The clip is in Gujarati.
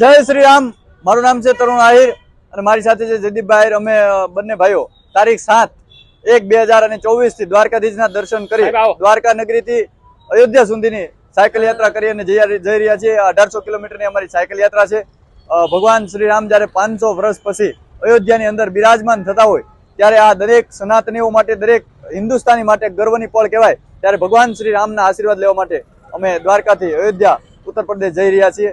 જય શ્રી રામ મારું નામ છે તરુણ આહિર અને મારી સાથે છે જયદીપભાઈ આહિર. અમે બંને ભાઈઓ તારીખ સાત એક બે હજાર અને ચોવીસથી દ્વારકાધીશના દર્શન કરી. દ્વારકા નગરીથી અયોધ્યા સુધીની સાયકલ યાત્રા કરી અને જઈ જઈ રહ્યા છીએ. અઢારસો કિલોમીટરની અમારી સાયકલ યાત્રા છે. ભગવાન શ્રી રામ જ્યારે પાંચસો વર્ષ પછી અયોધ્યાની અંદર બિરાજમાન થતા હોય ત્યારે આ દરેક સનાતનીઓ માટે દરેક હિન્દુસ્તાની માટે ગર્વની પળ કહેવાય. ત્યારે ભગવાન શ્રી રામના આશીર્વાદ લેવા માટે અમે દ્વારકાથી અયોધ્યા ઉત્તર પ્રદેશ જઈ રહ્યા છીએ.